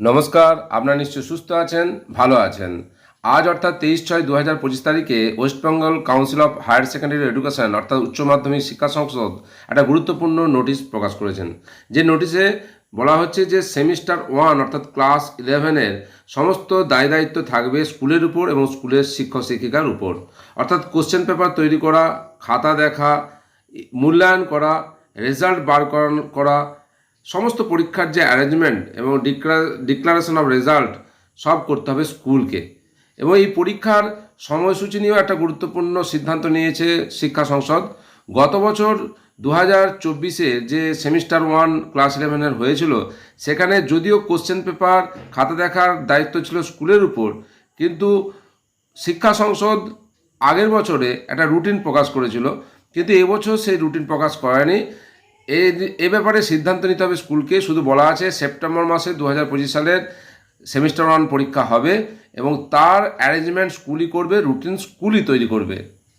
নমস্কার, আপনারা নিশ্চয় সুস্থ আছেন, ভালো আছেন। আজ অর্থাৎ তেইশ ছয় দু হাজার পঁচিশ তারিখে West Bengal council of higher secondary education, অর্থাৎ উচ্চ মাধ্যমিক শিক্ষা সংসদ, একটা গুরুত্বপূর্ণ নোটিশ প্রকাশ করেছেন। যে নোটিশে বলা হচ্ছে যে সেমিস্টার ওয়ান, অর্থাৎ ক্লাস ইলেভেনের সমস্ত দায় দায়িত্ব থাকবে স্কুলের উপর এবং স্কুলের শিক্ষক শিক্ষিকার উপর। অর্থাৎ কোশ্চেন পেপার তৈরি করা, খাতা দেখা, মূল্যায়ন করা, রেজাল্ট বার করা সমস্ত পরীক্ষার যে অ্যারেঞ্জমেন্ট এবং ডিক্লারেশন অফ রেজাল্ট সব করতে হবে স্কুলকে। এবং এই পরীক্ষার সময়সূচি নিয়েও একটা গুরুত্বপূর্ণ সিদ্ধান্ত নিয়েছে শিক্ষা সংসদ। গত বছর দু হাজার চব্বিশে যে সেমিস্টার ওয়ান ক্লাস ইলেভেনের হয়েছিল, সেখানে যদিও কোশ্চেন পেপার খাতা দেখার দায়িত্ব ছিল স্কুলের উপর, কিন্তু শিক্ষা সংসদ আগের বছরে একটা রুটিন প্রকাশ করেছিল, কিন্তু এবছর সেই রুটিন প্রকাশ করেনি। এ ব্যাপারে সিদ্ধান্ত নিতে হবে স্কুলকে। শুধু বলা আছে সেপ্টেম্বর মাসে দু হাজার পঁচিশ সালের সেমিস্টার ওয়ান পরীক্ষা হবে এবং তার অ্যারেঞ্জমেন্ট স্কুলই করবে, রুটিন স্কুলই তৈরি করবে।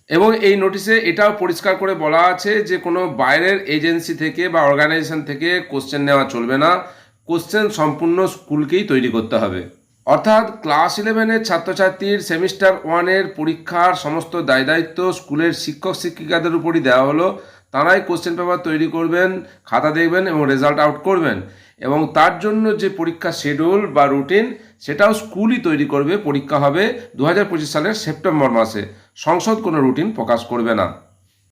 এবং এই নোটিশে এটাও পরিষ্কার করে বলা আছে যে কোনো বাইরের এজেন্সি থেকে বা অর্গানাইজেশন থেকে কোশ্চেন নেওয়া চলবে না। কোশ্চেন সম্পূর্ণ স্কুলকেই তৈরি করতে হবে। অর্থাৎ ক্লাস ইলেভেনের ছাত্রছাত্রীর সেমিস্টার ওয়ানের পরীক্ষার সমস্ত দায় দায়িত্ব স্কুলের শিক্ষক শিক্ষিকাদের উপরই দেওয়া হলো। তারাই কোশ্চেন পেপার তৈরি করবেন, খাতা দেখবেন এবং রেজাল্ট আউট করবেন। এবং তার জন্য যে পরীক্ষা শেডিউল বা রুটিন সেটাও স্কুলই তৈরি করবে, পরীক্ষা হবে দু হাজার পঁচিশ সালের সেপ্টেম্বর মাসে। সংসদ কোনো রুটিন প্রকাশ করবে না।